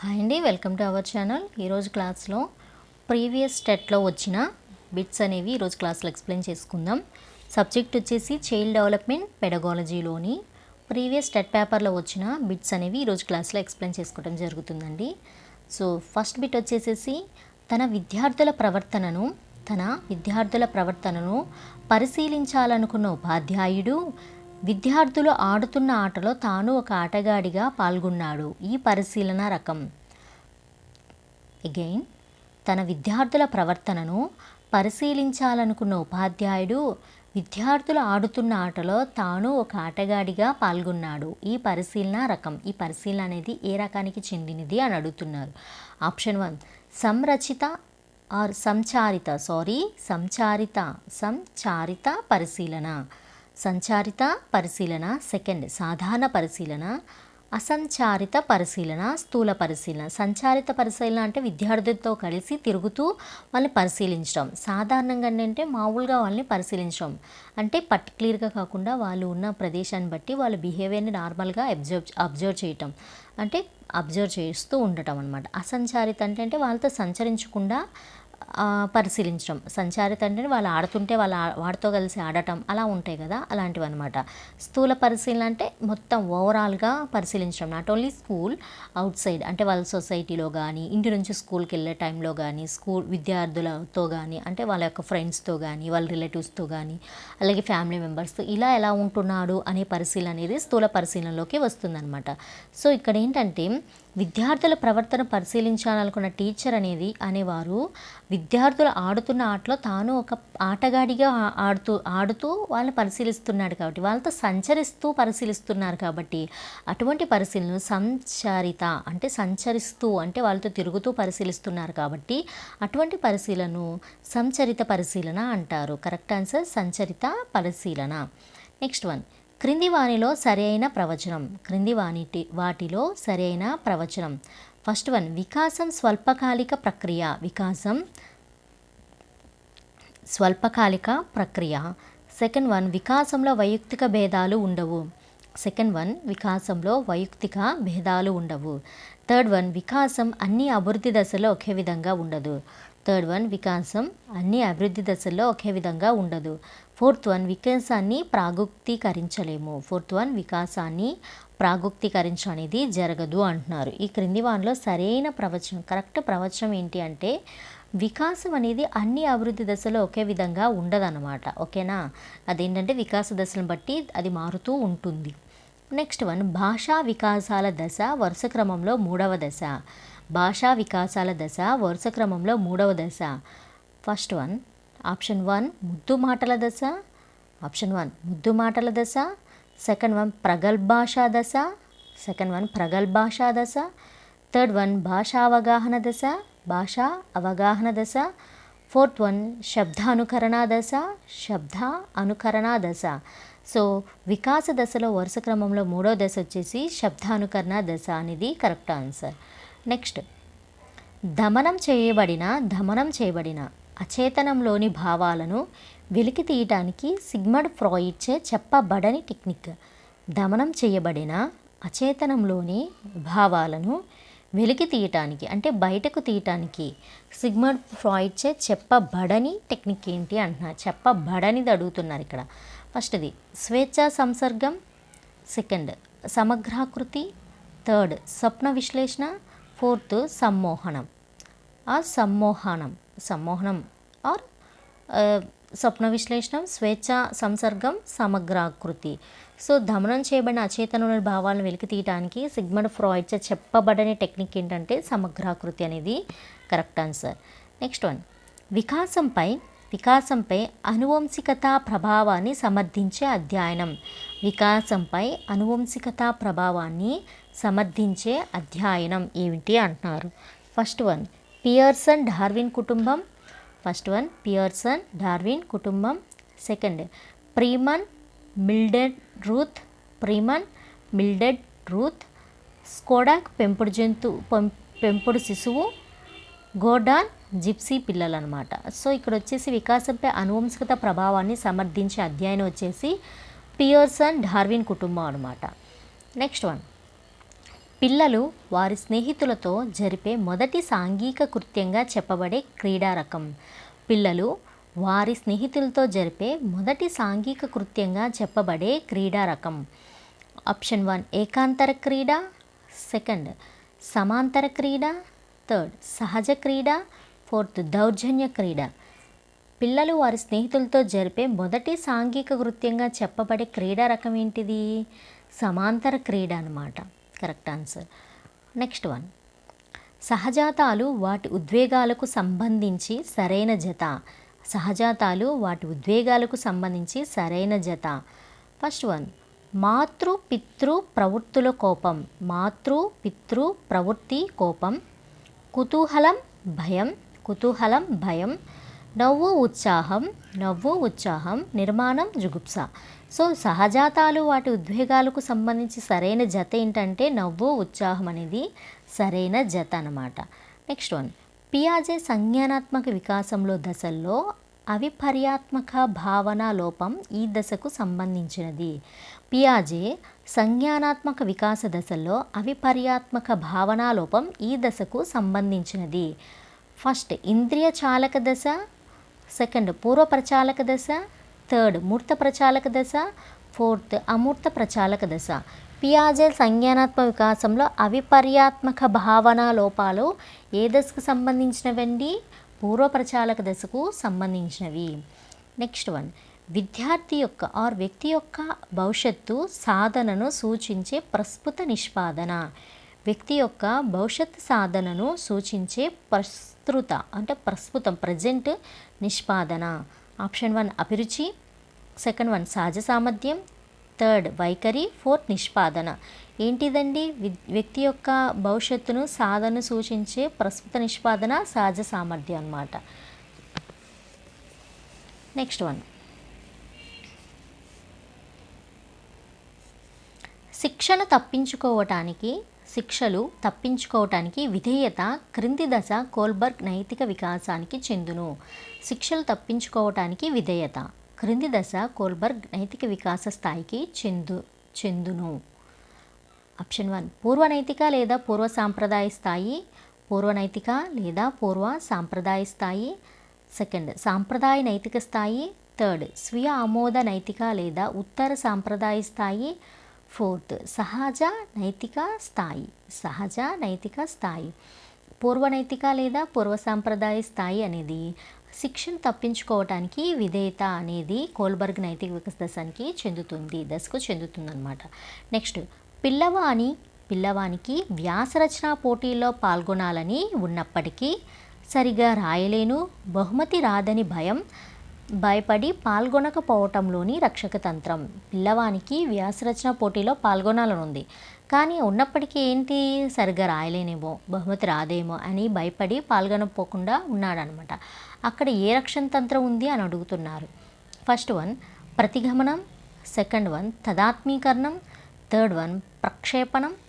Hi అండి welcome to our channel. ఈరోజు క్లాస్లో ప్రీవియస్ స్టెట్లో వచ్చిన బిట్స్ అనేవి ఈరోజు క్లాస్లో ఎక్స్ప్లెయిన్ చేసుకుందాం. సబ్జెక్ట్ వచ్చేసి చైల్డ్ డెవలప్మెంట్ పెడగాలజీలోని ప్రీవియస్ స్టెట్ పేపర్లో వచ్చిన బిట్స్ అనేవి ఈరోజు క్లాస్లో ఎక్స్ప్లెయిన్ చేసుకోవడం జరుగుతుందండి. సో ఫస్ట్ బిట్ వచ్చేసేసి తన విద్యార్థుల ప్రవర్తనను తన విద్యార్థుల ప్రవర్తనను పరిశీలించాలనుకున్న ఉపాధ్యాయుడు విద్యార్థులు ఆడుతున్న ఆటలో తాను ఒక ఆటగాడిగా పాల్గొన్నాడు. ఈ పరిశీలన రకం. అగైన్ తన విద్యార్థుల ప్రవర్తనను పరిశీలించాలనుకున్న ఉపాధ్యాయుడు విద్యార్థులు ఆడుతున్న ఆటలో తాను ఒక ఆటగాడిగా పాల్గొన్నాడు. ఈ పరిశీలన రకం. ఈ పరిశీలన అనేది ఏ రకానికి చెందినది అని అడుగుతున్నారు. ఆప్షన్ వన్ సంరచిత ఆర్ సంచారిత సారీ సంచారిత సంచారిత పరిశీలన. సంచారిత పరిశీలన సెకండ్ సాధారణ పరిశీలన అసంచారిత పరిశీలన స్థూల పరిశీలన. సంచారిత పరిశీలన అంటే విద్యార్థులతో కలిసి తిరుగుతూ వాళ్ళని పరిశీలించడం. సాధారణంగా ఏంటంటే మామూలుగా వాళ్ళని పరిశీలించడం. అంటే పర్టిక్యులర్గా కాకుండా వాళ్ళు ఉన్న ప్రదేశాన్ని బట్టి వాళ్ళ బిహేవియర్ని నార్మల్గా అబ్జర్వ్ అబ్జర్వ్ చేయటం. అంటే అబ్జర్వ్ చేస్తూ ఉండటం అనమాట అసంచారిత అంటే అంటే వాళ్ళతో సంచరించకుండా పరిశీలించడం. సంచారిత అంటే వాళ్ళు ఆడుతుంటే వాళ్ళ వాడితో కలిసి ఆడటం అలా ఉంటాయి కదా అలాంటివి అనమాట స్థూల పరిశీలన అంటే మొత్తం ఓవరాల్గా పరిశీలించడం. Not only school outside అంటే వాళ్ళ సొసైటీలో కానీ ఇంటి నుంచి స్కూల్కి వెళ్ళే టైంలో కానీ స్కూల్ విద్యార్థులతో కానీ అంటే వాళ్ళ యొక్క ఫ్రెండ్స్తో కానీ వాళ్ళ రిలేటివ్స్తో కానీ అలాగే ఫ్యామిలీ మెంబర్స్తో ఇలా ఎలా ఉంటున్నాడు అనే పరిశీలన అనేది స్థూల పరిశీలనలోకి వస్తుందన్నమాట. సో ఇక్కడ ఏంటంటే విద్యార్థుల ప్రవర్తన పరిశీలించాలనుకున్న టీచర్ అనేది అనేవారు విద్యార్థులు ఆడుతున్న ఆటలో తాను ఒక ఆటగాడిగా ఆడుతూ ఆడుతూ వాళ్ళని పరిశీలిస్తున్నాడు కాబట్టి వాళ్ళతో సంచరిస్తూ పరిశీలిస్తున్నారు కాబట్టి అటువంటి పరిశీలన సంచరిత అంటే సంచరిస్తూ అంటే వాళ్ళతో తిరుగుతూ పరిశీలిస్తున్నారు కాబట్టి అటువంటి పరిశీలను సంచరిత పరిశీలన అంటారు. కరెక్ట్ ఆన్సర్ సంచరిత పరిశీలన. Next one. క్రింది వాణిలో సరైన ప్రవచనం. క్రింది వాణిటి వాటిలో సరైన ప్రవచనం. ఫస్ట్ వన్ వికాసం స్వల్పకాలిక ప్రక్రియ. వికాసం స్వల్పకాలిక ప్రక్రియ. సెకండ్ వన్ వికాసంలో వైయక్తిక భేదాలు ఉండవు. సెకండ్ వన్ వికాసంలో వైయక్తిక భేదాలు ఉండవు. థర్డ్ వన్ వికాసం అన్ని అభివృద్ధి దశలో ఒకే విధంగా ఉండదు. థర్డ్ వన్ వికాసం అన్ని అభివృద్ధి దశల్లో ఒకే విధంగా ఉండదు. ఫోర్త్ వన్ వికాసాన్ని ప్రాగుక్తీకరించలేము. ఫోర్త్ వన్ వికాసాన్ని ప్రాగుక్తీకరించడం అనేది జరగదు అంటున్నారు. ఈ క్రింది వానిలో సరైన ప్రవచనం కరెక్ట్ ప్రవచనం ఏంటి అంటే వికాసం అనేది అన్ని అభివృద్ధి దశలో ఒకే విధంగా ఉండదన్నమాట. ఓకేనా? అదేంటంటే వికాస దశలను బట్టి అది మారుతూ ఉంటుంది. నెక్స్ట్ వన్ భాషా వికాసాల దశ వరుస క్రమంలో మూడవ దశ. భాషా వికాసాల దశ వరుస క్రమంలో మూడవ దశ. ఫస్ట్ వన్ ఆప్షన్ వన్ ముద్దు మాటల దశ. ఆప్షన్ వన్ ముద్దు మాటల దశ. సెకండ్ వన్ ప్రగల్భాషా దశ. సెకండ్ వన్ ప్రగల్భాషా దశ. థర్డ్ వన్ భాషా అవగాహన దశ. భాషా అవగాహన దశ. ఫోర్త్ వన్ శబ్దానుకరణ దశ. శబ్ద అనుకరణ దశ. సో వికాస దశలో వరుస క్రమంలో మూడో దశ వచ్చేసి శబ్దానుకరణ దశ అనేది కరెక్ట్ ఆన్సర్ నెక్స్ట్. దమనం చేయబడిన దమనం చేయబడిన అచేతనంలోని భావాలను వెలికి తీయటానికి సిగ్మడ్ ఫ్రాయిడ్చే చెప్పబడని టెక్నిక్. దమనం చేయబడిన అచేతనంలోని భావాలను వెలికి తీయటానికి అంటే బయటకు తీయటానికి సిగ్మడ్ ఫ్రాయిడ్చే చెప్పబడని టెక్నిక్ ఏంటి అంటున్నారు చెప్పబడనిది అడుగుతున్నారు ఇక్కడ. ఫస్ట్ది స్వేచ్ఛా సంసర్గం. సెకండ్ సమగ్రాకృతి. థర్డ్ స్వప్న విశ్లేషణ. ఫోర్త్ సమ్మోహనం. ఆర్ సమ్మోహనం సమ్మోహనం ఆర్ స్వప్న విశ్లేషణం స్వేచ్ఛ సంసర్గం సమగ్రాకృతి. సో దమనం చేయబడిన అచేతనుని భావాలను వెలికి తీయడానికి సిగ్మండ్ ఫ్రాయిడ్ చెప్పబడని టెక్నిక్ ఏంటంటే సమగ్రాకృతి అనేది కరెక్ట్ ఆన్సర్. Next one. వికాసంపై వికాసంపై అనువంశికత ప్రభావాన్ని సమర్థించే అధ్యయనం. వికాసంపై అనువంశికత ప్రభావాన్ని సమర్థించే అధ్యయనం ఏమిటి అంటున్నారు. ఫస్ట్ వన్ పియర్సన్ డార్విన్ కుటుంబం. ఫస్ట్ వన్ పియర్సన్ డార్విన్ కుటుంబం. Second Freeman Mildred Ruth. Freeman Mildred Ruth. Skodak పెంపుడు జంతు పెం- పెంపుడు శిశువు. గోడాన్ జిప్సీ పిల్లలు అనమాట సో ఇక్కడ వచ్చేసి వికాసంపై అనువంశికత ప్రభావాన్ని సమర్థించే అధ్యయనం వచ్చేసి పియర్సన్ డార్విన్ కుటుంబం అనమాట నెక్స్ట్ వన్. పిల్లలు వారి స్నేహితులతో జరిపే మొదటి సాంఘిక కృత్యంగా చెప్పబడే క్రీడా రకం. పిల్లలు వారి స్నేహితులతో జరిపే మొదటి సాంఘిక కృత్యంగా చెప్పబడే క్రీడా రకం. ఆప్షన్ వన్ ఏకాంతర క్రీడ సెకండ్ సమాంతర క్రీడ థర్డ్ సహజ క్రీడ. ఫోర్త్ దౌర్జన్య క్రీడ. పిల్లలు వారి స్నేహితులతో జరిపే మొదటి సాంఘిక కృత్యంగా చెప్పబడే క్రీడా రకం ఏంటిది? సమాంతర క్రీడ అన్నమాట. కరెక్ట్ ఆన్సర్ నెక్స్ట్ వన్ సహజాతాలు వాటి ఉద్వేగాలకు సంబంధించి సరైన జత. సహజాతాలు వాటి ఉద్వేగాలకు సంబంధించి సరైన జత. ఫస్ట్ వన్ మాతృ పితృ ప్రవృత్తుల కోపం. మాతృ పితృ ప్రవృత్తి కోపం. కుతూహలం భయం కుతూహలం భయం నవ్వు ఉత్సాహం నవ్వు ఉత్సాహం నిర్మాణం జుగుప్స. సో సహజాతాలు వాటి ఉద్వేగాలకు సంబంధించి సరైన జత ఏంటంటే నవ్వు ఉత్సాహం అనేది సరైన జత అన్నమాట. Next one. పియాజే సంజ్ఞానాత్మక వికాసంలో దశల్లో అవిపర్యాత్మక భావన లోపం ఈ దశకు సంబంధించినది. పియాజే సంజ్ఞానాత్మక వికాస దశల్లో అవిపర్యాత్మక భావనాలోపం ఈ దశకు సంబంధించినది. ఫస్ట్ ఇంద్రియ చాలక దశ. సెకండ్ పూర్వ ప్రచాలక దశ. థర్డ్ మూర్త ప్రచాలక దశ. ఫోర్త్ అమూర్త ప్రచాలక దశ. పియాజే సంజ్ఞానాత్మక వికాసంలో అవిపర్యాత్మక భావన లోపాలు ఏ దశకు సంబంధించినవండి? పూర్వ ప్రచాలక దశకు సంబంధించినవి. నెక్స్ట్ వన్ విద్యార్థి యొక్క ఆర్ వ్యక్తి యొక్క భవిష్యత్తు సాధనను సూచించే ప్రస్తుత నిష్పాదన. వ్యక్తి యొక్క భవిష్యత్ సాధనను సూచించే ప్రస్తుత అంటే ప్రస్తుతం ప్రజెంట్ నిష్పాదన. ఆప్షన్ వన్ అభిరుచి. సెకండ్ వన్ సహజ సామర్థ్యం. థర్డ్ వైఖరి. ఫోర్త్ నిష్పాదన. ఏంటిదండి? వ్యక్తి యొక్క భవిష్యత్తును సాధన సూచించే ప్రస్తుత నిష్పాదన సహజ సామర్థ్యం అన్నమాట. Next one. శిక్షను తప్పించుకోవటానికి శిక్షలు తప్పించుకోవటానికి విధేయత క్రింది దశ కోల్బర్గ్ నైతిక వికాసానికి చెందును. శిక్షలు తప్పించుకోవటానికి విధేయత క్రింది దశ కోల్బర్గ్ నైతిక వికాస స్థాయికి చెందు చెందును. ఆప్షన్ వన్ పూర్వ నైతిక లేదా పూర్వ సాంప్రదాయ స్థాయి పూర్వ నైతిక లేదా పూర్వ సాంప్రదాయ స్థాయి. సెకండ్ సాంప్రదాయ నైతిక స్థాయి. థర్డ్ స్వీయ ఆమోద నైతిక లేదా ఉత్తర సాంప్రదాయ స్థాయి. ఫోర్త్ సహజ నైతిక స్థాయి. సహజ నైతిక స్థాయి. పూర్వ నైతిక లేదా పూర్వ సాంప్రదాయ స్థాయి అనేది శిక్షను తప్పించుకోవటానికి విధేయత అనేది కోల్బర్గ్ నైతిక వికాస దశానికి చెందుతుంది దశకు చెందుతుంది అనమాట నెక్స్ట్ పిల్లవాని పిల్లవానికి వ్యాసరచన పోటీల్లో పాల్గొనాలని ఉన్నప్పటికీ సరిగా రాయలేను. బహుమతి రాదని భయం. భయపడి పాల్గొనకపోవటంలోని రక్షక తంత్రం. పిల్లవానికి వ్యాసరచన పోటీలో పాల్గొనాలని ఉంది కానీ ఉన్నప్పటికీ ఏంటి? సరిగ్గా రాయలేనేమో. బహుమతి రాదేమో అని భయపడి పాల్గొనపోకుండా ఉన్నాడనమాట అక్కడ ఏ రక్షణ తంత్రం ఉంది అని అడుగుతున్నారు. ఫస్ట్ వన్ ప్రతిగమనం. సెకండ్ వన్ తదాత్మీకరణం. Third one ప్రక్షేపణం.